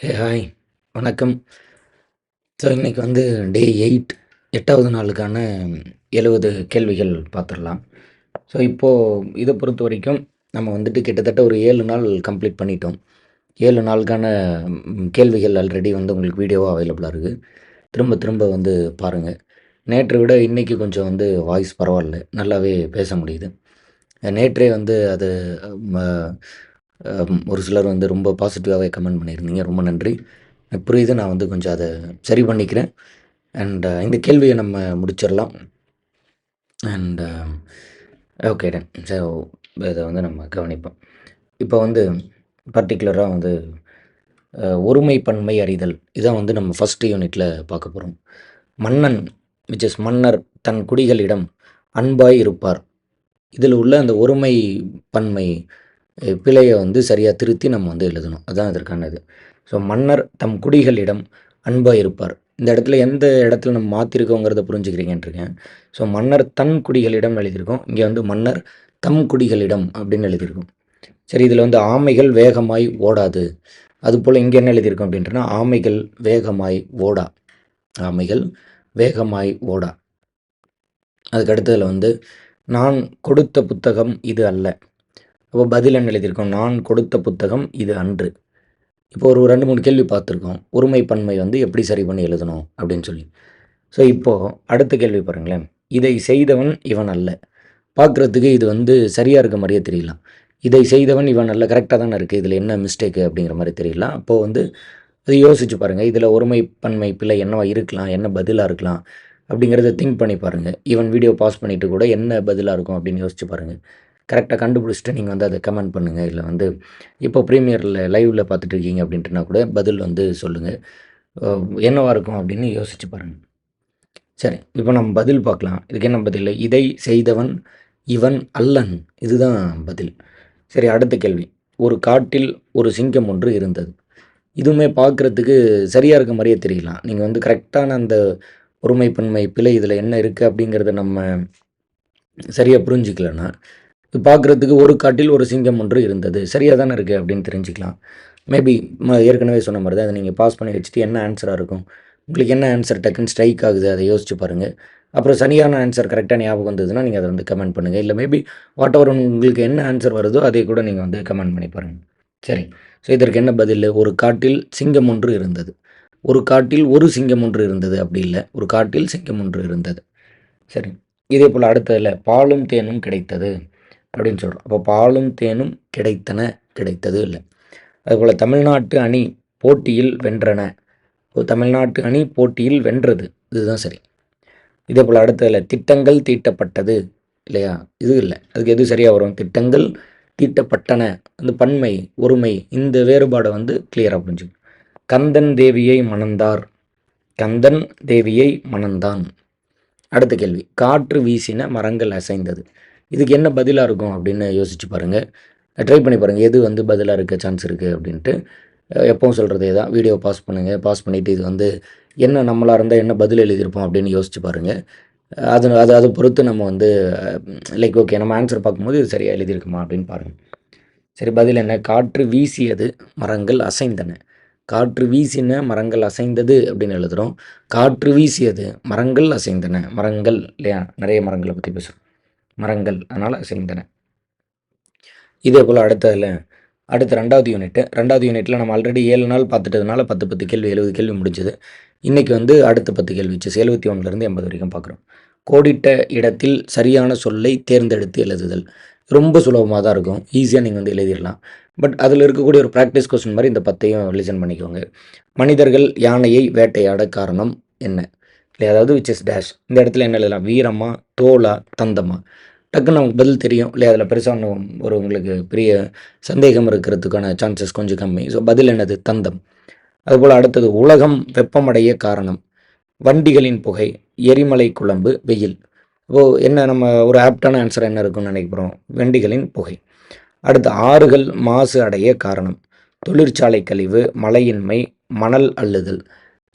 Hey hi வணக்கம். So இன்றைக்கி வந்து டே எயிட் எட்டாவது நாளுக்கான எழுபது கேள்விகள் பார்த்துடலாம். ஸோ இப்போது இதை பொறுத்த வரைக்கும் நம்ம வந்துட்டு கிட்டத்தட்ட ஒரு ஏழு நாள் கம்ப்ளீட் பண்ணிட்டோம். ஏழு நாளுக்கான கேள்விகள் ஆல்ரெடி வந்து உங்களுக்கு வீடியோவாக அவைலபிளாக இருக்குது திரும்ப திரும்ப வந்து பாருங்கள் நேற்றை விட இன்றைக்கி கொஞ்சம் வந்து வாய்ஸ் பரவாயில்ல. நல்லாவே பேச முடியுது. நேற்றே வந்து அது ஒரு சிலர் வந்து ரொம்ப பாசிட்டிவாகவே கமெண்ட் பண்ணியிருந்தீங்க. ரொம்ப நன்றி. எனக்கு புரியுது. நான் வந்து கொஞ்சம் அதை சரி பண்ணிக்கிறேன். அண்ட் இந்த கேள்வியை நம்ம முடிச்சிடலாம். அண்ட் ஓகே டன் ஸோ இதை வந்து நம்ம கவனிப்போம். இப்போ வந்து பர்டிகுலராக வந்து ஒருமை பன்மை அறிதல். இதான் வந்து நம்ம ஃபஸ்ட்டு யூனிட்டில் பார்க்க போகிறோம் மன்னன் விச் இஸ் மன்னர் தன் குடிகளிடம் அன்பாய் இருப்பார். இதில் உள்ள அந்த ஒருமை பன்மை பிழையை வந்து சரியாக திருத்தி நம்ம வந்து எழுதணும். அதுதான் இதற்கானது ஸோ மன்னர் தம் குடிகளிடம் அன்பாக இருப்பார். இந்த இடத்துல எந்த இடத்துல நம்ம மாற்றிருக்கோங்கிறத புரிஞ்சுக்கிறீங்கன்றிருக்கேன் ஸோ மன்னர் தன் குடிகளிடம் எழுதியிருக்கோம். இங்கே வந்து மன்னர் தம் குடிகளிடம் அப்படின்னு எழுதியிருக்கோம். சரி இதில் வந்து ஆமைகள் வேகமாய் ஓடாது. அதுபோல் இங்கே என்ன எழுதியிருக்கோம் அப்படின்றனா ஆமைகள் வேகமாய் ஓடா. ஆமைகள் வேகமாய் ஓடா. அதுக்கு அடுத்ததில் வந்து நான் கொடுத்த புத்தகம் இது அல்ல. அப்போ பதில் என்ன எழுதியிருக்கோம்? நான் கொடுத்த புத்தகம் இது அன்று. இப்போ ஒரு ரெண்டு மூணு கேள்வி பார்த்துருக்கோம். ஒருமை பன்மை வந்து எப்படி சரி பண்ணி எழுதணும்? அப்படின்னு சொல்லி. ஸோ இப்போது அடுத்த கேள்வி பாருங்களேன். இதை செய்தவன் இவன் அல்ல. பார்க்குறதுக்கு இது வந்து சரியாக இருக்க மாதிரியே தெரியலாம் இதை செய்தவன் இவன் அல்ல. கரெக்டாக தானே இருக்குது இதில் என்ன மிஸ்டேக்கு அப்படிங்கிற மாதிரி தெரியல. அப்போது வந்து அது யோசிச்சு பாருங்கள் இதில் ஒருமை பன்மை பிள்ளை என்னவா இருக்கலாம்? என்ன பதிலாக இருக்கலாம்? அப்படிங்கிறத திங்க் பண்ணி பாருங்கள் ஈவன் வீடியோ பாஸ் பண்ணிவிட்டு கூட என்ன பதிலாக இருக்கும் அப்படின்னு யோசிச்சு பாருங்கள் கரெக்டாக கண்டுபிடிச்சிட்டு நீங்கள் வந்து அதை கமெண்ட் பண்ணுங்கள் இல்லை வந்து இப்போ ப்ரீமியரில் லைவில் பார்த்துட்டு இருக்கீங்க அப்படின்ட்டுனா கூட பதில் வந்து சொல்லுங்கள் என்னவாக இருக்கும் அப்படின்னு யோசிச்சு பாருங்கள் சரி இப்போ நம்ம பதில் பார்க்கலாம். இதுக்கு என்ன பதில்? இதை செய்தவன் இவன் அல்லன். இதுதான் பதில். சரி அடுத்த கேள்வி. ஒரு காட்டில் ஒரு சிங்கம் ஒன்று இருந்தது. இதுவுமே பார்க்குறதுக்கு சரியாக இருக்க மாதிரியே தெரியலாம். நீங்கள் வந்து கரெக்டான அந்த ஒருமைப்பன்மை பிழை இதில் என்ன இருக்குது அப்படிங்கிறத நம்ம சரியாக புரிஞ்சிக்கலன்னா பார்க்குறதுக்கு ஒரு காட்டில் ஒரு சிங்கம் ஒன்று இருந்தது. சரியாக தானே இருக்குது அப்படின்னு தெரிஞ்சுக்கலாம். மேபி ஏற்கனவே சொன்ன மாதிரி தான் அதை நீங்கள் பாஸ் பண்ணி வச்சுட்டு என்ன ஆன்சராக இருக்கும். உங்களுக்கு என்ன ஆன்சர் டக்குன்னு ஸ்ட்ரைக் ஆகுது அதை யோசிச்சு பாருங்கள் அப்புறம் சரியான ஆன்சர் கரெக்டாக ஞாபகம் வந்ததுன்னா நீங்கள் அதை வந்து கமெண்ட் பண்ணுங்கள் இல்லை மேபி வாட் எவர் உங்களுக்கு என்ன ஆன்சர் வருதோ அதை கூட நீங்கள் வந்து கமெண்ட் பண்ணி பாருங்கள் சரி. ஸோ இதற்கு என்ன பதில்? ஒரு காட்டில் சிங்கம் ஒன்று இருந்தது. ஒரு காட்டில் ஒரு சிங்கம் ஒன்று இருந்தது. அப்படி இல்லை. ஒரு காட்டில் சிங்கம் ஒன்று இருந்தது. சரி. இதே போல் அடுத்ததில் பாலும் தேனும் கிடைத்தது. அப்படின்னு சொல்கிறோம் அப்போ பாலும் தேனும் கிடைத்தன கிடைத்தது இல்லை. அதுபோல் தமிழ்நாட்டு அணி போட்டியில் வென்றன. இப்போ தமிழ்நாட்டு அணி போட்டியில் வென்றது. இதுதான் சரி. இதே போல் அடுத்ததில் திட்டங்கள் தீட்டப்பட்டது இல்லையா? இது இல்லை. அதுக்கு எது சரியாக வரும்? திட்டங்கள் தீட்டப்பட்டன. அந்த பன்மை ஒருமை இந்த வேறுபாடை வந்து கிளியராக புரிஞ்சுக்கணும். கந்தன் தேவியை மணந்தார். கந்தன் தேவியை மணந்தான். அடுத்த கேள்வி. காற்று வீசின மரங்கள் அசைந்தது. இதுக்கு என்ன பதிலாக இருக்கும் அப்படின்னு யோசிச்சு பாருங்கள் ட்ரை பண்ணி பாருங்கள் எது வந்து பதிலாக இருக்க சான்ஸ் இருக்குது அப்படின்ட்டு. எப்பவும் சொல்கிறதே தான் வீடியோ பாஸ் பண்ணுங்கள் பாஸ் பண்ணிவிட்டு இது வந்து என்ன நம்மளாக இருந்தால் என்ன பதில் எழுதியிருப்போம் அப்படின்னு யோசிச்சு பாருங்கள் அது அது அதை பொறுத்து நம்ம வந்து லைக் ஓகே நம்ம ஆன்சர் பார்க்கும்போது இது சரியாக எழுதியிருக்குமா அப்படின்னு பாருங்கள் சரி பதில் என்ன? காற்று வீசியது மரங்கள் அசைந்தன. காற்று வீசின மரங்கள் அசைந்தது அப்படின்னு எழுதுகிறோம் காற்று வீசியது மரங்கள் அசைந்தன. மரங்கள் இல்லையா? நிறைய மரங்களை பற்றி பேசுகிறோம் மரங்கள். அதனால் அசைந்தன இதே போல் அடுத்ததில் அடுத்த ரெண்டாவது யூனிட்டு ரெண்டாவது யூனிட்டில் நம்ம ஆல்ரெடி ஏழு நாள் பார்த்துட்டதுனால பத்து பத்து கேள்வி எழுபது கேள்வி முடிஞ்சது. இன்றைக்கி வந்து அடுத்த பத்து கேள்வி வச்சு எழுபத்தி ஒன்றுலேருந்து எண்பது வரைக்கும் பார்க்குறோம். கோடிட்ட இடத்தில் சரியான சொல்லை தேர்ந்தெடுத்து எழுதுதல். ரொம்ப சுலபமாக தான் இருக்கும். ஈஸியாக நீங்கள் வந்து எழுதிடலாம். பட் அதில் இருக்கக்கூடிய ஒரு ப்ராக்டிஸ் கொஸ்டின் மாதிரி இந்த பத்தையும் லிசன் பண்ணிக்கோங்க. மனிதர்கள் யானையை வேட்டையாட காரணம் என்ன? இல்லை அதாவது விச் இஸ் டேஷ் இந்த இடத்துல என்ன எழுதலாம்? வீரமா? தோலா தந்தமா? டக்குன்னு அவங்களுக்கு பதில் தெரியும். இல்லையா? அதில் பெருசாக ஒன்றும் ஒரு உங்களுக்கு பெரிய சந்தேகம் இருக்கிறதுக்கான சான்சஸ் கொஞ்சம் கம்மி. ஸோ பதில் என்னது? தந்தம். அதுபோல் அடுத்தது உலகம் வெப்பமடைய காரணம். வண்டிகளின் புகை எரிமலை குழம்பு வெயில். இப்போது என்ன நம்ம ஒரு ஆப்டான ஆன்சர் என்ன இருக்குன்னு நினைக்கிறோம் வண்டிகளின் புகை. அடுத்து ஆறுகள் மாசு அடைய காரணம். தொழிற்சாலை கழிவு மழையின்மை மணல் அள்ளுதல்.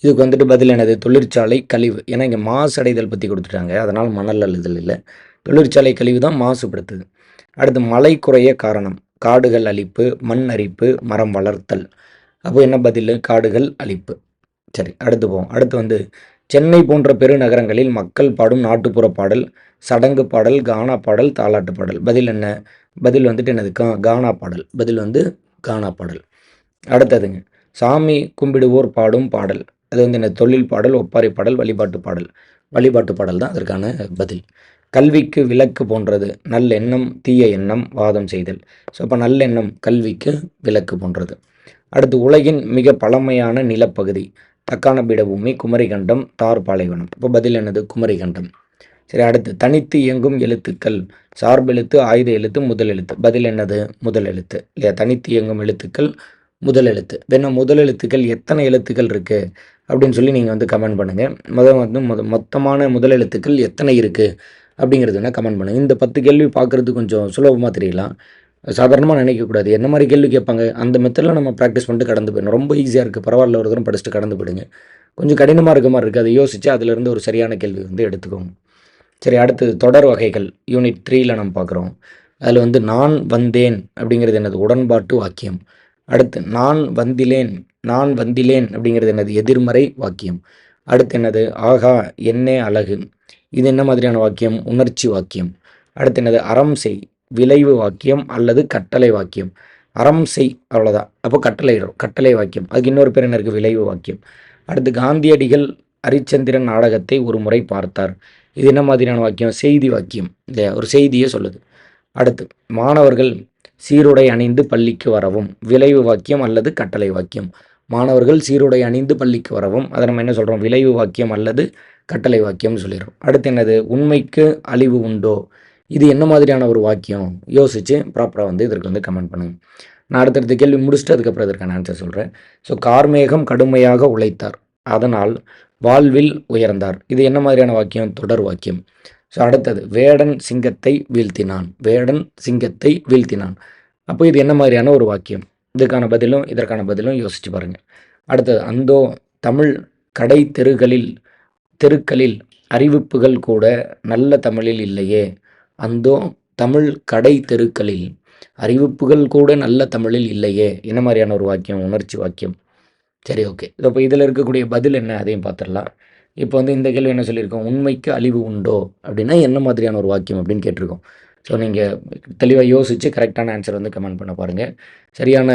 இதுக்கு வந்துட்டு பதில் என்னது? தொழிற்சாலை கழிவு. ஏன்னா இங்கே மாசு அடைதல் பற்றி கொடுத்துட்டாங்க. அதனால் மணல் அள்ளுதல் இல்லை. தொழிற்சாலை கழிவு தான் மாசுபடுத்துது. அடுத்து மழை குறைய காரணம் காடுகள் அழிப்பு மண் அரிப்பு மரம் வளர்த்தல். அப்போ என்ன பதில்? காடுகள் அழிப்பு. சரி அடுத்து போவோம். அடுத்து வந்து சென்னை போன்ற பெருநகரங்களில் மக்கள் பாடும் நாட்டுப்புற பாடல் சடங்கு பாடல் கானா பாடல் தாலாட்டு பாடல். பதில் என்ன? பதில் வந்துட்டு என்னது? கா கானா பாடல். பதில் வந்து கானா பாடல். அடுத்ததுங்க சாமி கும்பிடுவோர் பாடும் பாடல். அது வந்து என்ன? தொழில் பாடல் ஒப்பாரி பாடல் வழிபாட்டு பாடல். வழிபாட்டு பாடல் தான் அதற்கான பதில். கல்விக்கு விளக்கு போன்றது நல்லெண்ணம் தீய எண்ணம் வாதம் செய்தல். ஸோ அப்போ நல்லெண்ணம் கல்விக்கு விளக்கு போன்றது. அடுத்து உலகின் மிக பழமையான நிலப்பகுதி தக்கான பீடபூமி குமரிகண்டம் தார் பாலைவனம் இப்போ பதில் என்னது? குமரிகண்டம். சரி அடுத்து தனித்து இயங்கும் எழுத்துக்கள் சார்பெழுத்து ஆயுத எழுத்து முதல் எழுத்து. பதில் என்னது? முதல் எழுத்து. இல்லையா? தனித்து இயங்கும் எழுத்துக்கள் முதல் எழுத்து. வேணா முதல் எழுத்துக்கள் எத்தனை எழுத்துக்கள் இருக்குது அப்படின்னு சொல்லி நீங்கள் வந்து கமெண்ட் பண்ணுங்கள் முதல் வந்து மொத்தமான முதல் எழுத்துக்கள் எத்தனை இருக்குது அப்படிங்கிறது வேணால் கமெண்ட் பண்ணுங்கள் இந்த பத்து கேள்வி பார்க்குறது கொஞ்சம் சுலபமாக தெரியலாம். சாதாரணமாக நினைக்கக்கூடாது. என்ன மாதிரி கேள்வி கேட்பாங்க? அந்த மெத்தடில் நம்ம ப்ராக்டிஸ் பண்ணிட்டு கடந்து போயிடணும். ரொம்ப ஈஸியாக இருக்குது பரவாயில்ல ஒரு தரம் படிச்சுட்டு கடந்து போயிடுங்க. கொஞ்சம் கடினமாக இருக்க மாதிரி இருக்குது அதை யோசித்து அதிலிருந்து ஒரு சரியான கேள்வி வந்து எடுத்துக்கோங்க. சரி அடுத்தது தொடர் வகைகள். யூனிட் த்ரீயில் நம்ம பார்க்குறோம். அதில் வந்து நான் வந்தேன் அப்படிங்கிறது என்னது? உடன்பாட்டு வாக்கியம். அடுத்து நான் வந்திலேன் நான் வந்திலேன் அப்படிங்கிறது என்னது? எதிர்மறை வாக்கியம். அடுத்து என்னது? ஆகா என்னே அழகு. இது என்ன மாதிரியான வாக்கியம்? உணர்ச்சி வாக்கியம். அடுத்து என்னது? அறம் செய். விளைவு வாக்கியம் அல்லது கட்டளை வாக்கியம். அறம் செய். அவ்வளோதான் அப்போ கட்டளை கட்டளை வாக்கியம். அதுக்கு இன்னொரு பேர் என்ன இருக்குது விளைவு வாக்கியம். அடுத்து காந்தியடிகள் ஹரிச்சந்திரன் நாடகத்தை ஒரு முறை பார்த்தார். இது என்ன மாதிரியான வாக்கியம்? செய்தி வாக்கியம். இல்லையா? ஒரு செய்தியே சொல்லுது. அடுத்து மாணவர்கள் சீருடை அணிந்து பள்ளிக்கு வரவும் விளைவு வாக்கியம் அல்லது கட்டளை வாக்கியம். மாணவர்கள் சீருடை அணிந்து பள்ளிக்கு வரவும் அதை நம்ம என்ன சொல்கிறோம் விளைவு வாக்கியம் அல்லது கட்டளை வாக்கியம்னு சொல்லிடுறோம் அடுத்து என்னது? உண்மைக்கு அழிவு உண்டோ? இது என்ன மாதிரியான ஒரு வாக்கியம்? யோசித்து ப்ராப்பராக வந்து இதற்கு வந்து கமெண்ட் பண்ணுங்கள் நான் அடுத்தடுத்த கேள்வி முடிச்சுட்டு அதுக்கப்புறம் இதற்கான ஆன்சர் சொல்கிறேன் ஸோ கார்மேகம் கடுமையாக உழைத்தார். அதனால் வாழ்வில் உயர்ந்தார். இது என்ன மாதிரியான வாக்கியம்? தொடர் வாக்கியம். ஸோ அடுத்தது வேடன் சிங்கத்தை வீழ்த்தினான். வேடன் சிங்கத்தை வீழ்த்தினான். அப்போ இது என்ன மாதிரியான ஒரு வாக்கியம்? இதுக்கான பதிலும் இதற்கான பதிலும் யோசிச்சு பாருங்கள் அடுத்தது அந்தோ தமிழ் கடை தெருகளில் தெருக்களில் அறிவிப்புகள் கூட நல்ல தமிழில் இல்லையே. அந்தோ தமிழ் கடை தெருக்களில் அறிவிப்புகள் கூட நல்ல தமிழில் இல்லையே. என்ன மாதிரியான ஒரு வாக்கியம்? உணர்ச்சி வாக்கியம். சரி ஓகே. இப்போ இதில் இருக்கக்கூடிய பதில் என்ன? அதையும் பார்த்துடலாம். இப்போ வந்து இந்த கேள்வி என்ன சொல்லியிருக்கோம்? உண்மைக்கு அழிவு உண்டோ? அப்படின்னா என்ன மாதிரியான ஒரு வாக்கியம் அப்படின்னு கேட்டிருக்கோம். ஸோ நீங்கள் தெளிவாக யோசித்து கரெக்டான ஆன்சர் வந்து கமெண்ட் பண்ண பாருங்கள் சரியான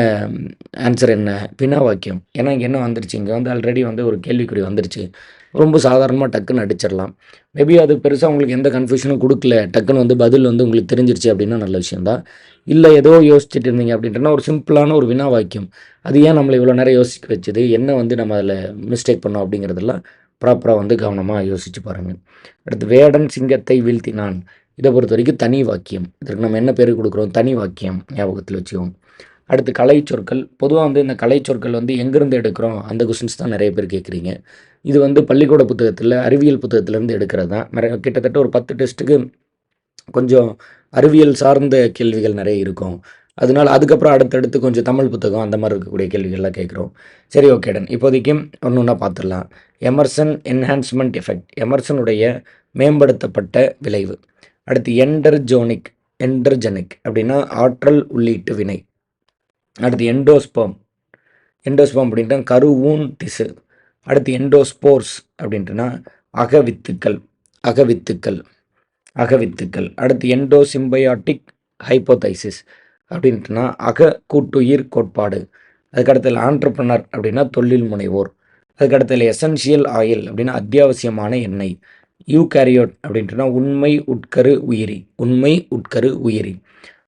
ஆன்சர் என்ன? பின்னா வாக்கியம். ஏன்னா இங்கே என்ன வந்துருச்சு? இங்கே வந்து ஆல்ரெடி வந்து ஒரு கேள்விக்குறி வந்துருச்சு. ரொம்ப சாதாரணமாக டக்குன்னு அடிச்சிடலாம். மேபி அது பெருசாக உங்களுக்கு எந்த கன்ஃபியூஷனும் கொடுக்கல. டக்குன்னு வந்து பதில் வந்து உங்களுக்கு தெரிஞ்சிருச்சு அப்படின்னா நல்ல விஷயந்தான் இல்லை ஏதோ யோசிச்சுட்டு இருந்தீங்க அப்படின்றனா ஒரு சிம்பிளான ஒரு வினா வாக்கியம். அது ஏன் நம்மளை இவ்வளோ நேரம் யோசிக்க வச்சது? என்ன வந்து நம்ம அதில் மிஸ்டேக் பண்ணோம் அப்படிங்கிறதெல்லாம் ப்ராப்பராக வந்து கவனமாக யோசித்து பாருங்கள் அடுத்து வேடன் சிங்கத்தை வீழ்த்தினான். இதை பொறுத்த வரைக்கும் தனி வாக்கியம். இதற்கு நம்ம என்ன பேர் கொடுக்குறோம்? தனி வாக்கியம் ஞாபகத்தில் வச்சுக்கோம் அடுத்து கலை சொற்கள். பொதுவாக வந்து இந்த கலை சொற்கள் வந்து எங்கேருந்து எடுக்கிறோம்? அந்த கொஸ்டின்ஸ் தான் நிறைய பேர் கேட்குறீங்க. இது வந்து பள்ளிக்கூட புத்தகத்தில் அறிவியல் புத்தகத்திலேருந்து எடுக்கிறது தான். கிட்டத்தட்ட ஒரு பத்து டெஸ்ட்டுக்கு கொஞ்சம் அறிவியல் சார்ந்த கேள்விகள் நிறைய இருக்கும். அதனால் அதுக்கப்புறம் அடுத்தடுத்து கொஞ்சம் தமிழ் புத்தகம் அந்த மாதிரி இருக்கக்கூடிய கேள்விகள்லாம் கேட்குறோம். சரி ஓகே டன் இப்போதைக்கு ஒன்று ஒன்றா பார்த்துடலாம். எமர்சன் என்ஹான்ஸ்மெண்ட் எஃபெக்ட் எமர்சனுடைய மேம்படுத்தப்பட்ட விளைவு. அடுத்து என்டர்ஜோனிக் என்டர்ஜெனிக் அப்படின்னா ஆற்றல் உள்ளீட்டு வினை. அடுத்து எண்டோஸ்பம் எண்டோஸ்பம் அப்படின்ட்டு கருவூன் திசு. அடுத்து எண்டோஸ்போர்ஸ் அப்படின்ட்டுனா அகவித்துக்கள் அகவித்துக்கள் அகவித்துக்கள். அடுத்து எண்டோசிம்பயாட்டிக் ஹைப்போதைசிஸ் அப்படின்ட்டுனா அக கூட்டுயிர் கோட்பாடு. அதுக்கடுத்தல ஆண்டர்பனர் அப்படின்னா தொழில் முனைவோர். அதுக்கடுத்தல எசென்ஷியல் ஆயில் அப்படின்னா அத்தியாவசியமான எண்ணெய். யூகேரியோட் அப்படின்ட்டுனா உண்மை உட்கரு உயிரி உண்மை உட்கரு உயிரி.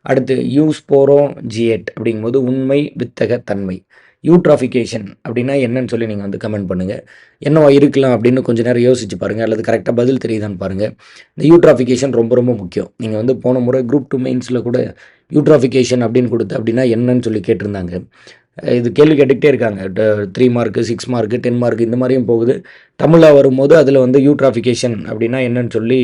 அடுத்து யூஸ்போரோ ஜியேட் அப்படிங்கும்போது உண்மை வித்தக தன்மை யூட்ராஃபிகேஷன் அப்படின்னா என்னன்னு சொல்லி நீங்கள் வந்து கமெண்ட் பண்ணுங்கள் என்னவா இருக்கலாம் அப்படின்னு கொஞ்சம் நேரம் யோசிச்சு பாருங்கள் அல்லது கரெக்டாக பதில் தெரியுதான்னு பாருங்கள் இந்த யூட்ராஃபிகேஷன் ரொம்ப ரொம்ப முக்கியம். நீங்கள் வந்து போன முறை குரூப் டூ மெயின்ஸில் கூட யூட்ராஃபிகேஷன் அப்படின்னு கொடுத்து அப்படின்னா என்னன்னு சொல்லி கேட்டிருந்தாங்க. இது கேள்வி கேட்டுக்கிட்டே இருக்காங்க. Three mark six mark ten mark இந்த மாதிரியும் போகுது. தமிழாக வரும்போது அதில் வந்து யூட்ராஃபிகேஷன் அப்படின்னா என்னன்னு சொல்லி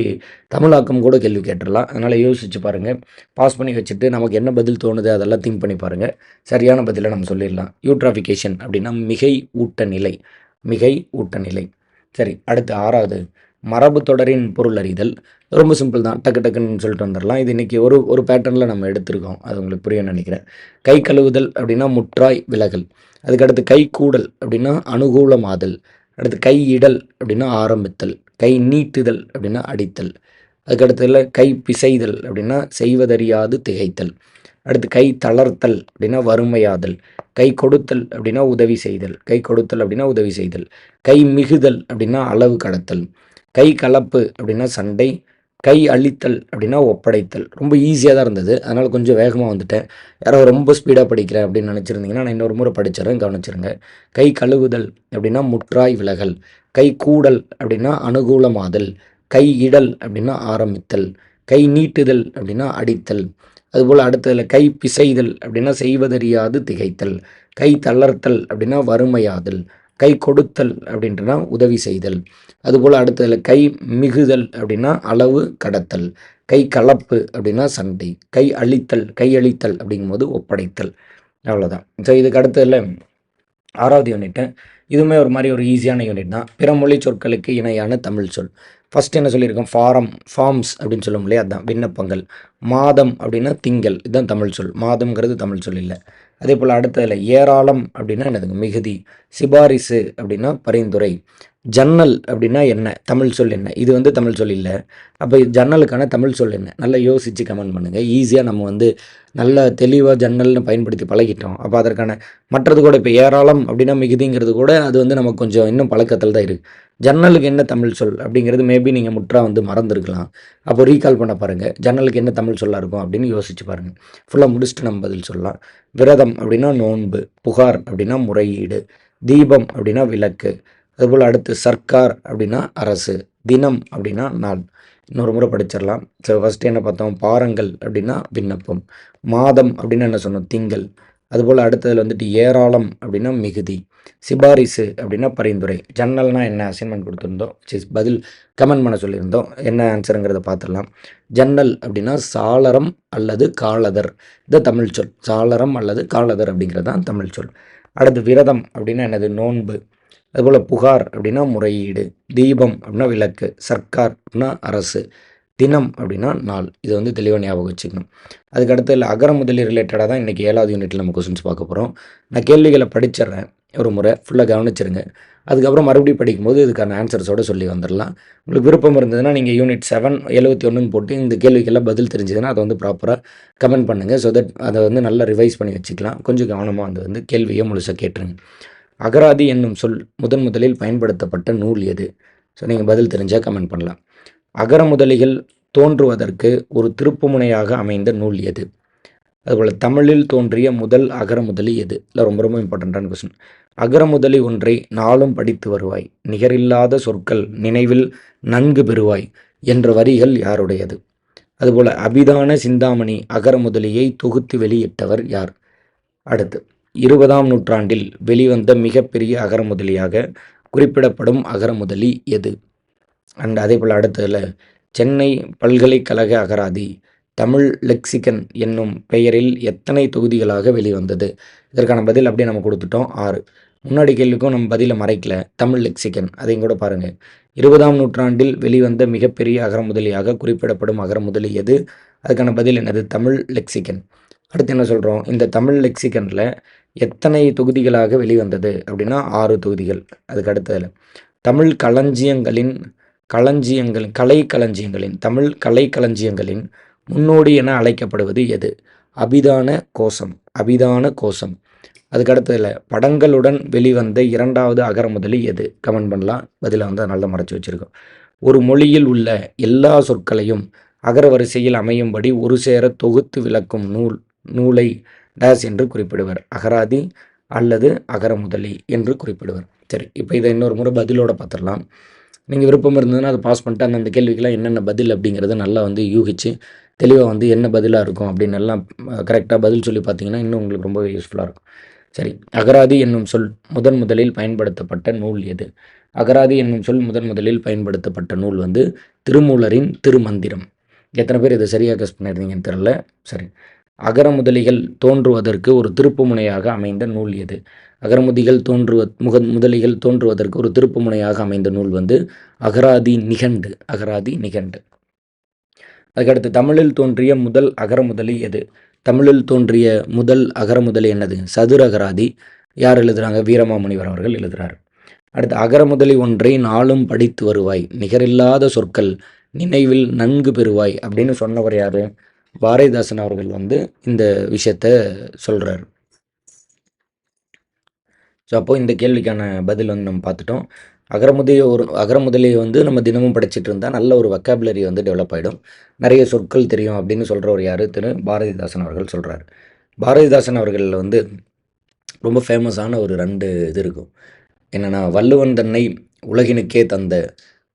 தமிழாக்கம் கூட கேள்வி கேட்டுடலாம். அதனால் யோசிச்சு பாருங்கள் பாஸ் பண்ணி வச்சுட்டு நமக்கு என்ன பதில் தோணுது அதெல்லாம் திங்க் பண்ணி பாருங்கள் சரியான பதிலை நம்ம சொல்லிடலாம். யூட்ராஃபிகேஷன் அப்படின்னா மிகை ஊட்ட நிலை. மிகை ஊட்ட நிலை. சரி அடுத்து ஆறாவது. மரபு தொடரின் பொருள் அறிதல். ரொம்ப சிம்பிள் தான். டக்கு டக்குன்னு சொல்லிட்டு வந்துடலாம் இது இன்றைக்கி ஒரு ஒரு பேட்டர்னில் நம்ம எடுத்திருக்கோம். அது உங்களுக்கு புரிய நினைக்கிறேன். கை கழுவுதல் அப்படின்னா முற்றாய் விலகல். அதுக்கடுத்து கை கூடல் அப்படின்னா அனுகூலமாதல். அடுத்து கை இடல் அப்படின்னா ஆரம்பித்தல். கை நீட்டுதல் அப்படின்னா அடித்தல். அதுக்கடுத்ததில் கை பிசைதல் அப்படின்னா செய்வதறியாது திகைத்தல். அடுத்து கை தளர்த்தல் அப்படின்னா வறுமையாதல். கை கொடுத்தல் அப்படின்னா உதவி செய்தல். கை கொடுத்தல் அப்படின்னா உதவி செய்தல். கை மிகுதல் அப்படின்னா அளவு கடத்தல். கை கலப்பு அப்படின்னா சண்டை கை அழித்தல் அப்படின்னா ஒப்படைத்தல். ரொம்ப ஈஸியாக தான் இருந்தது. அதனால் கொஞ்சம் வேகமாக வந்துட்டேன். யாரோ ரொம்ப ஸ்பீடாக படிக்கிறேன் அப்படின்னு நினச்சிருந்தீங்கன்னா நான் இன்னொரு முறை படிச்சிடறேன். கவனிச்சிருங்க. கை கழுவுதல் அப்படின்னா முற்றாய் விலகல். கை கூடல் அப்படின்னா அனுகூலமாதல். கை இடல் அப்படின்னா ஆரம்பித்தல். கை நீட்டுதல் அப்படின்னா அடித்தல். அதுபோல் அடுத்ததில் கை பிசைதல் அப்படின்னா செய்வதறியாது திகைத்தல். கை தளர்த்தல் அப்படின்னா வறுமையாதல். கை கொடுத்தல் அப்படின்றனா உதவி செய்தல். அதுபோல் அடுத்ததில் கை மிகுதல் அப்படின்னா அளவு கடத்தல். கை கலப்பு அப்படின்னா சண்டை. கை அழித்தல் கையளித்தல் அப்படிங்கும்போது ஒப்படைத்தல். அவ்வளோதான் ஸோ இதுக்கு அடுத்ததில் ஆறாவது யூனிட்டு இதுவுமே ஒரு மாதிரி ஒரு ஈஸியான யூனிட் தான். பிற மொழி சொற்களுக்கு இணையான தமிழ் சொல். ஃபஸ்ட் என்ன சொல்லியிருக்கோம்? ஃபாரம் ஃபார்ம்ஸ் அப்படின்னு சொல்லும் இல்லையா? அதுதான் விண்ணப்பங்கள். மாதம் அப்படின்னா திங்கள். இதுதான் தமிழ் சொல். மாதம்ங்கிறது தமிழ் சொல் இல்லை அதே போல் அடுத்ததில் ஏராளம் அப்படின்னா என்னதுங்க மிகுதி சிபாரிசு அப்படின்னா பரிந்துரை. ஜன்னல் அப்படின்னா என்ன? தமிழ் சொல் என்ன? இது வந்து தமிழ் சொல் இல்லை. அப்போ ஜன்னலுக்கான தமிழ் சொல் என்ன? நல்லா யோசித்து கமெண்ட் பண்ணுங்கள் ஈஸியாக நம்ம வந்து நல்ல தெளிவாக ஜன்னல்னு பயன்படுத்தி பழகிட்டோம். அப்போ அதற்கான மற்றது கூட இப்போ ஏராளம் அப்படின்னா மிகுதிங்கிறது கூட அது வந்து நமக்கு கொஞ்சம் இன்னும் பழக்கத்தில் தான் இருக்குது ஜன்னலுக்கு என்ன தமிழ் சொல் அப்படிங்கிறது மேபி நீங்கள் முற்றா வந்து மறந்துருக்கலாம். அப்போ ரீகால் பண்ண பாருங்கள் ஜன்னலுக்கு என்ன தமிழ் சொல்லாக இருக்கும் அப்படின்னு யோசிச்சு பாருங்கள் ஃபுல்லாக முடிச்சுட்டு நம்ம பதில் சொல்லலாம். விரதம் அப்படின்னா நோன்பு புகார் அப்படின்னா முறையீடு தீபம் அப்படின்னா விளக்கு அதுபோல் அடுத்து சர்க்கார் அப்படின்னா அரசு தினம் அப்படின்னா நாள். இன்னொரு முறை படிச்சிடலாம். ஸோ ஃபஸ்ட்டு என்ன பார்த்தோம்? பாரங்கள் அப்படின்னா விண்ணப்பம். மாதம் அப்படின்னு என்ன சொன்னோம்? திங்கள். அதுபோல் அடுத்ததில் வந்துட்டு ஏராளம் அப்படின்னா மிகுதி. சிபாரிசு அப்படின்னா பரிந்துரை. ஜன்னல்னால் என்ன? அசைன்மெண்ட் கொடுத்துருந்தோம். சிஸ் பதில். கமெண்ட் பண்ண சொல்லியிருந்தோம். என்ன ஆன்சருங்கிறத பார்த்துடலாம். ஜன்னல் அப்படின்னா சாளரம் அல்லது காலதர். இது தமிழ் சொல். சாளரம் அல்லது காலதர் அப்படிங்கிறது தான் தமிழ் சொல். அடுத்து விரதம் அப்படின்னா என்னது? நோன்பு. அதுபோல் புகார் அப்படின்னா முறையீடு தீபம் அப்படின்னா விளக்கு சர்க்கார் அப்படின்னா அரசு தினம் அப்படின்னா நாள். இது வந்து தெளிவாக ஞாபகம் வச்சுக்கணும். அதுக்கடுத்து இல்லை அகர முதலி ரிலேட்டடாக தான் இன்றைக்கி ஏழாவது யூனிட்டில் நம்ம கொஸ்டின்ஸ் பார்க்க போகிறோம் நான் கேள்விகளை படிச்சிடுறேன் ஒரு முறை. ஃபுல்லாக கவனிச்சிருங்க. அதுக்கப்புறம் மறுபடியும் படிக்கும்போது இதுக்கான ஆன்சர்ஸோடு சொல்லி வந்துடலாம். உங்களுக்கு விருப்பம் இருந்ததுன்னா நீங்கள் யூனிட் செவன் எழுபத்தி ஒன்றுன்னு போட்டு இந்த கேள்விக்கெல்லாம் பதில் தெரிஞ்சதுன்னா அதை வந்து ப்ராப்பராக கமெண்ட் பண்ணுங்கள் ஸோ தட் அதை வந்து நல்லா ரிவைஸ் பண்ணி வச்சுக்கலாம். கொஞ்சம் கவனமாக வந்து வந்து கேள்வியை முழுசாக கேட்டுருங்க. அகராதி என்னும் சொல் முதன் முதலில் பயன்படுத்தப்பட்ட நூல் எது? ஸோ நீங்கள் பதில் தெரிஞ்சால் கமெண்ட் பண்ணலாம். அகர முதலிகள் தோன்றுவதற்கு ஒரு திருப்புமுனையாக அமைந்த நூல் எது? அதுபோல் தமிழில் தோன்றிய முதல் அகர முதலி எது? இல்லை ரொம்ப ரொம்ப இம்பார்ட்டண்ட்டான கொஸ்டின் அகரமுதலி ஒன்றை நாளும் படித்து வருவாய். நிகரில்லாத சொற்கள் நினைவில் நன்கு பெறுவாய் என்ற வரிகள் யாருடையது? அதுபோல் அபிதான சிந்தாமணி அகர முதலியை தொகுத்து வெளியிட்டவர் யார்? அடுத்து. இருபதாம் நூற்றாண்டில் வெளிவந்த மிகப்பெரிய அகரமுதலியாக குறிப்பிடப்படும் அகரமுதலி எது? அண்ட் அதே போல் அடுத்ததில் சென்னை பல்கலைக்கழக அகராதி தமிழ் லெக்சிகன் என்னும் பெயரில் எத்தனை தொகுதிகளாக வெளிவந்தது? இதற்கான பதில் அப்படியே நம்ம கொடுத்துட்டோம் ஆறு. முன்னாடி கேள்விக்கும் நம்ம பதிலை மறைக்கல தமிழ் லெக்சிகன். அதையும் கூட பாருங்கள் இருபதாம் நூற்றாண்டில் வெளிவந்த மிகப்பெரிய அகரமுதலியாக குறிப்பிடப்படும் அகரமுதலி எது? அதுக்கான பதில் என்னது? தமிழ் லெக்சிகன். அடுத்து என்ன சொல்கிறோம் இந்த தமிழ் லெக்சிகனில் எத்தனை தொகுதிகளாக வெளிவந்தது அப்படின்னா ஆறு தொகுதிகள். அதுக்கு அடுத்ததில் தமிழ் களஞ்சியங்களின் களஞ்சியங்களின் கலை களஞ்சியங்களின் தமிழ் கலை களஞ்சியங்களின் முன்னோடி என அழைக்கப்படுவது எது? அபிதான கோஷம் அபிதான கோஷம். அதுக்கடுத்ததில் படங்களுடன் வெளிவந்த இரண்டாவது அகரமுதலி எது? கமெண்ட் பண்ணலாம். பதிலாக வந்து நல்லா மறைச்சி வச்சுருக்கோம். ஒரு மொழியில் உள்ள எல்லா சொற்களையும் அகர வரிசையில் அமையும்படி ஒரு சேர தொகுத்து விளக்கும் நூல் நூலை டேஸ் என்று குறிப்பிடுவர். அகராதி அல்லது அகரமுதலி என்று குறிப்பிடுவர். சரி இப்போ இதை இன்னொரு முறை பதிலோட பார்த்துடலாம். நீங்கள் விருப்பம் இருந்ததுன்னா அதை பாஸ் பண்ணிட்டு அந்தந்த கேள்விக்கெல்லாம் என்னென்ன பதில் அப்படிங்கிறத நல்லா வந்து யூகிச்சு தெளிவாக வந்து என்ன பதிலாக இருக்கும் அப்படின்னு எல்லாம் கரெக்டாக பதில் சொல்லி பார்த்தீங்கன்னா இன்னும் உங்களுக்கு ரொம்ப யூஸ்ஃபுல்லாக இருக்கும். சரி அகராதி என்னும் சொல் முதன் முதலில் பயன்படுத்தப்பட்ட நூல் எது? அகராதி என்னும் சொல் முதன் முதலில் பயன்படுத்தப்பட்ட நூல் வந்து திருமூலரின் திருமந்திரம். எத்தனை பேர் இதை சரியாக கஸ் பண்ணியிருந்தீங்கன்னு தெரில சரி அகர முதலிகள் தோன்றுவதற்கு ஒரு திருப்புமுனையாக அமைந்த நூல் எது? அகரமுதிகள் தோன்றுவ முக முதலிகள் தோன்றுவதற்கு ஒரு திருப்புமுனையாக அமைந்த நூல் வந்து அகராதி நிகண்டு அகராதி நிகண்டு. அதுக்கடுத்து தமிழில் தோன்றிய முதல் அகரமுதலி எது? தமிழில் தோன்றிய முதல் அகரமுதலி என்னது? சதுர அகராதி. யார் எழுதுகிறாங்க வீரமாமுனிவர் அவர்கள் எழுதுகிறார் அடுத்து அகரமுதலி ஒன்றை நாளும் படித்து வருவாய். நிகரில்லாத சொற்கள் நினைவில் நன்கு பெறுவாய் அப்படின்னு சொன்னவர் யார்? பாரதிதாசன் அவர்கள் வந்து இந்த விஷயத்த சொல்கிறார் ஸோ அப்போது இந்த கேள்விக்கான பதில் வந்து நம்ம பார்த்துட்டோம். அகரமுதைய ஒரு அகரமுதலியை வந்து நம்ம தினமும் படிச்சுட்டு இருந்தால் நல்ல ஒரு வக்காபுலரி வந்து டெவலப் ஆகிடும் நிறைய சொற்கள் தெரியும் அப்படின்னு சொல்கிறவர் யார்? திரு பாரதிதாசன் அவர்கள் சொல்கிறார் பாரதிதாசன் அவர்கள் வந்து ரொம்ப ஃபேமஸான ஒரு ரெண்டு இது இருக்கும். என்னென்னா வள்ளுவன் தன்னை உலகினுக்கே தந்த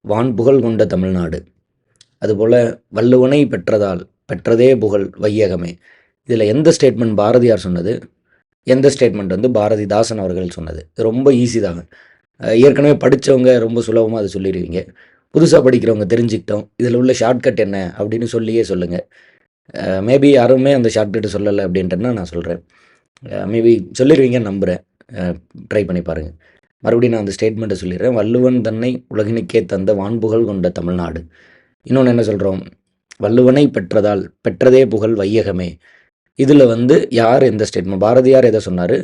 வான்புகழ் கொண்ட தமிழ்நாடு. அதுபோல் வள்ளுவனை பெற்றதால் பெற்றதே புகழ் வையகமே. இதில் எந்த ஸ்டேட்மெண்ட் பாரதியார் சொன்னது? எந்த ஸ்டேட்மெண்ட் வந்து பாரதிதாசன் அவர்கள் சொன்னது? ரொம்ப ஈஸி தாங்க ஏற்கனவே படித்தவங்க ரொம்ப சுலபமாக அதை சொல்லிடுவீங்க. புதுசாக படிக்கிறவங்க தெரிஞ்சுக்கிட்டோம். இதில் உள்ள ஷார்ட்கட் என்ன? அப்படின்னு சொல்லியே சொல்லுங்கள் மேபி யாருமே அந்த ஷார்ட்கட்டு சொல்லலை அப்படின்ட்டுனா நான் சொல்கிறேன் மேபி சொல்லிடுவீங்கன்னு நம்புகிறேன் ட்ரை பண்ணி பாருங்கள் மறுபடியும் நான் அந்த ஸ்டேட்மெண்ட்டை சொல்லிடுறேன். வள்ளுவன் தன்னை உலகினுக்கே தந்த வான்புகழ் கொண்ட தமிழ்நாடு. இன்னொன்று என்ன சொல்கிறோம் வள்ளுவனை பெற்றதால் பெற்றதே புகழ் வையகமே. இதில் வந்து யார் எந்த ஸ்டேட்மெண்ட் பாரதியார் எதை சொன்னார்?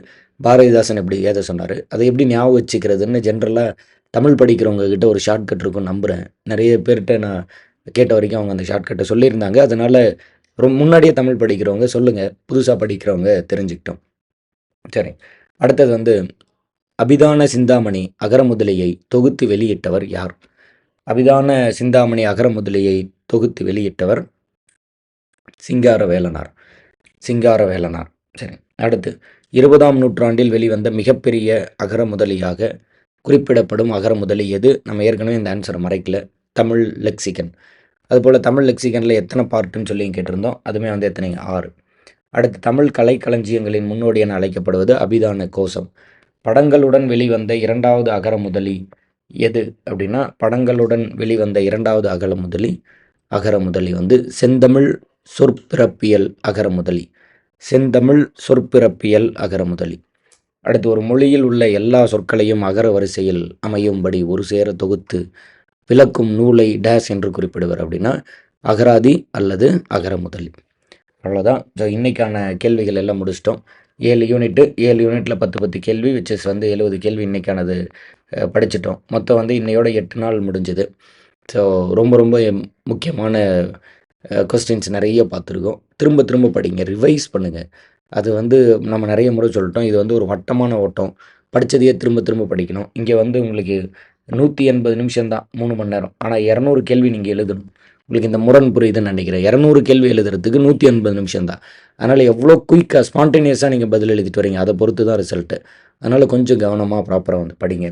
பாரதிதாசன் எப்படி எதை சொன்னார்? அதை எப்படி ஞாபகம் வச்சுக்கிறதுன்னு ஜென்ரலாக தமிழ் படிக்கிறவங்க கிட்ட ஒரு ஷார்ட்கட் இருக்கும் நம்புகிறேன் நிறைய பேர்கிட்ட நான் கேட்ட வரைக்கும் அவங்க அந்த ஷார்ட்கட்டை சொல்லியிருந்தாங்க. அதனால் ரொம்ப முன்னாடியே தமிழ் படிக்கிறவங்க சொல்லுங்கள் புதுசாக படிக்கிறவங்க தெரிஞ்சுக்கிட்டோம். சரி. அடுத்தது வந்து அபிதான சிந்தாமணி அகரமுதலியை தொகுத்து வெளியிட்டவர் யார்? அபிதான சிந்தாமணி அகரமுதலியை தொகுத்து வெளியிட்டவர் சிங்கார வேலனார் சிங்கார வேலனார் சரி அடுத்து இருபதாம் நூற்றாண்டில் வெளிவந்த மிகப்பெரிய அகர முதலியாக குறிப்பிடப்படும் அகர முதலி எது? நம்ம ஏற்கனவே இந்த ஆன்சரை மறைக்கல. தமிழ் லெக்சிகன். அதுபோல் தமிழ் லெக்சிகனில் எத்தனை பார்ட்டுன்னு சொல்லி கேட்டிருந்தோம். அதுவுமே வந்து எத்தனை? ஆறு. அடுத்து தமிழ் கலைக்களஞ்சியங்களின் முன்னோடி என அழைக்கப்படுவது அபிதான கோஷம். படங்களுடன் வெளிவந்த இரண்டாவது அகர முதலி எது அப்படின்னா படங்களுடன் வெளிவந்த இரண்டாவது அகரமுதலி அகரமுதலி வந்து செந்தமிழ் சொற்பிறப்பியல் அகரமுதலி செந்தமிழ் சொற்பிறப்பியல் அகரமுதலி அடுத்து ஒரு மொழியில் உள்ள எல்லா சொற்களையும் அகர வரிசையில் அமையும்படி ஒரு சேர தொகுத்து விளக்கும் நூலை டேஸ் என்று குறிப்பிடுவர் அப்படின்னா அகராதி அல்லது அகரமுதலி அவ்வளோதான் ஸோ இன்றைக்கான கேள்விகள் எல்லாம் முடிச்சிட்டோம். ஏழு யூனிட்டு ஏழு யூனிட்டில் பத்து பத்து கேள்வி விச்சஸ் வந்து எழுபது கேள்வி இன்றைக்கானது படிச்சிட்டோம். மொத்தம் வந்து இன்னையோட எட்டு நாள் முடிஞ்சுது. ஸோ ரொம்ப ரொம்ப முக்கியமான கொஸ்டின்ஸ் நிறைய பார்த்துருக்கோம். திரும்ப திரும்ப படிங்க ரிவைஸ் பண்ணுங்கள் அது வந்து நம்ம நிறைய முறை சொல்லிட்டோம். இது வந்து ஒரு வட்டமான ஓட்டம். படித்ததையே திரும்ப திரும்ப படிக்கணும். இங்கே வந்து உங்களுக்கு நூற்றி எண்பது நிமிஷம் தான் மூணு மணி நேரம். ஆனால் இரநூறு கேள்வி நீங்கள் எழுதணும். உங்களுக்கு இந்த முரண் புரியுதுன்னு நினைக்கிறேன். இரநூறு கேள்வி எழுதுறதுக்கு நூற்றி எண்பது நிமிஷம் தான். அதனால் எவ்வளோ குயிக்காக ஸ்பான்டேனியஸாக நீங்கள் பதில் எழுதிட்டு வரீங்க அதை பொறுத்து தான் ரிசல்ட்டு அதனால் கொஞ்சம் கவனமாக ப்ராப்பராக வந்து படிங்க.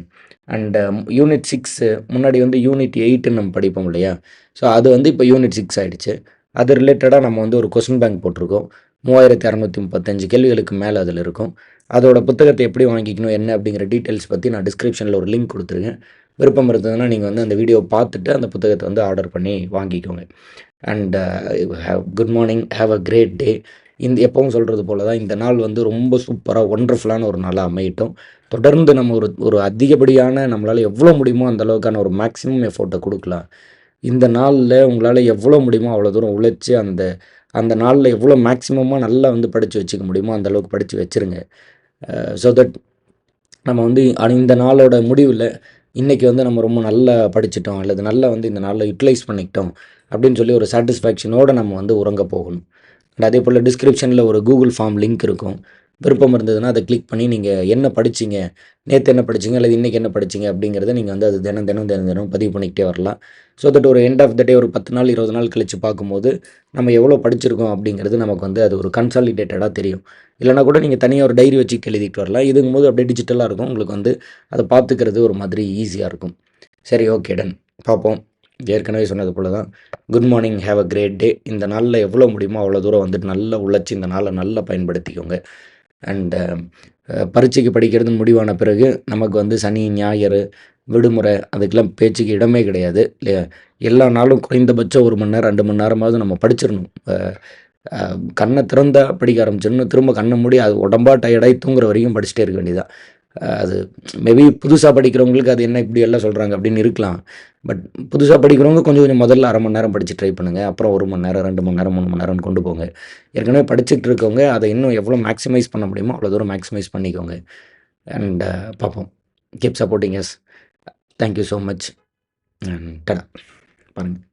அண்டு யூனிட் சிக்ஸு முன்னாடி வந்து யூனிட் எயிட்டுன்னு நம்ம படிப்போம் இல்லையா? ஸோ அது வந்து இப்போ யூனிட் சிக்ஸ் ஆகிடுச்சு அது ரிலேட்டடாக நம்ம வந்து ஒரு கொஸ்டின் பேங்க் போட்டிருக்கோம். மூவாயிரத்தி அறநூற்றி முப்பத்தஞ்சு கேள்விகளுக்கு மேலே அதில் இருக்கும். அதோட புத்தகத்தை எப்படி வாங்கிக்கணும் என்ன அப்படிங்கிற டீட்டெயில்ஸ் பற்றி நான் டிஸ்கிரிப்ஷனில் ஒரு லிங்க் கொடுத்துருக்கேன். விருப்பம் இருந்ததுன்னா நீங்கள் வந்து அந்த வீடியோ பார்த்துட்டு அந்த புத்தகத்தை வந்து ஆர்டர் பண்ணி வாங்கிக்கோங்க. And have good morning have a great day இந்த எப்பவும் சொல்கிறது போல தான் இந்த நாள் வந்து ரொம்ப சூப்பராக ஒண்டர்ஃபுல்லான ஒரு நாளாக அமையட்டும். தொடர்ந்து நம்ம ஒரு ஒரு அதிகப்படியான நம்மளால் எவ்வளோ முடியுமோ அந்த அளவுக்கான ஒரு மேக்ஸிமம் எஃபோர்ட்டை கொடுக்கலாம். இந்த நாளில் உங்களால் எவ்வளோ முடியுமோ அவ்வளோ தூரம் உழைச்சி அந்த அந்த நாளில் எவ்வளோ மேக்ஸிமமாக நல்லா வந்து படித்து வச்சுக்க முடியுமோ அந்த அளவுக்கு படித்து வச்சுருங்க. ஸோ தட் நம்ம வந்து இந்த நாளோட முடிவில் இன்றைக்கி வந்து நம்ம ரொம்ப நல்லா படிச்சிட்டோம் அல்லது நல்லா வந்து இந்த நாளில் யூட்டிலைஸ் பண்ணிக்கிட்டோம் அப்படின்னு சொல்லி ஒரு சாட்டிஸ்ஃபேக்ஷனோடு நம்ம வந்து உறங்க போகணும். அண்ட் அதே போல் டிஸ்கிரிப்ஷனில் ஒரு கூகுள் ஃபார்ம் லிங்க் இருக்கும். விருப்பம் இருந்ததுன்னா அதை கிளிக் பண்ணி நீங்கள் என்ன படிச்சிங்க நேற்று என்ன படிச்சிங்க அல்லது இன்றைக்கி என்ன படிச்சிங்க அப்படிங்கிறத நீங்கள் வந்து அது தினம் தினம் தினம் தினம் பதிவு பண்ணிக்கிட்டே வரலாம். ஸோ தட் ஒரு எண்ட் ஆஃப் த டே ஒரு பத்து நாள் இருபது நாள் கழித்து பார்க்கும்போது நம்ம எவ்வளோ படிச்சிருக்கோம் அப்படிங்கிறது நமக்கு வந்து அது ஒரு கன்சாலிடேட்டடாக தெரியும். இல்லைனா கூட நீங்கள் தனியாக ஒரு டைரி வச்சு எழுதிட்டு வரலாம். இதுங்கும் போது அப்படியே டிஜிட்டலாக இருக்கும். உங்களுக்கு வந்து அதை பார்த்துக்கிறது ஒரு மாதிரி ஈஸியாக இருக்கும். சரி ஓகே டன் பார்ப்போம். ஏற்கனவே சொன்னது போல தான் good morning have a great day இந்த நாளில் எவ்வளோ முடியுமோ அவ்வளோ தூரம் வந்துட்டு நல்லா உழைச்சி இந்த நாளை நல்லா பயன்படுத்திக்கோங்க. அண்டு பரீட்சைக்கு படிக்கிறது முடிவான பிறகு நமக்கு வந்து சனி ஞாயிறு விடுமுறை அதுக்கெல்லாம் பேச்சுக்கு இடமே கிடையாது. இல்லையா எல்லா நாளும் குறைந்தபட்சம் ஒரு மணி நேரம் ரெண்டு மணி நேரமாவது நம்ம படிச்சிடணும். கண்ணை திறந்த படிக்க ஆரம்பிச்சிடணும். திரும்ப கண்ணை மூடி அது உடம்பா டயர்டாகி தூங்குற வரைக்கும் படிச்சுட்டே இருக்க வேண்டியதான் அது மேபி புதுசாக படிக்கிறவங்களுக்கு அது என்ன இப்படி எல்லாம் சொல்கிறாங்க அப்படின்னு இருக்கலாம். பட் புதுசாக படிக்கிறவங்க கொஞ்சம் கொஞ்சம் முதல்ல அரை மணி நேரம் படித்து ட்ரை பண்ணுங்கள் அப்புறம் ஒரு மணி நேரம் ரெண்டு மணி நேரம் மூணு மணி நேரம்னு கொண்டு போங்க. ஏற்கனவே படிச்சுட்டு இருக்கவங்க அதை இன்னும் எவ்வளோ மேக்ஸிமைஸ் பண்ண முடியுமோ அவ்வளோ தூரம் மேக்ஸிமைஸ் பண்ணிக்கோங்க. அண்ட் uh, பார்ப்போம். Keep supporting us thank you so much tata பாருங்கள்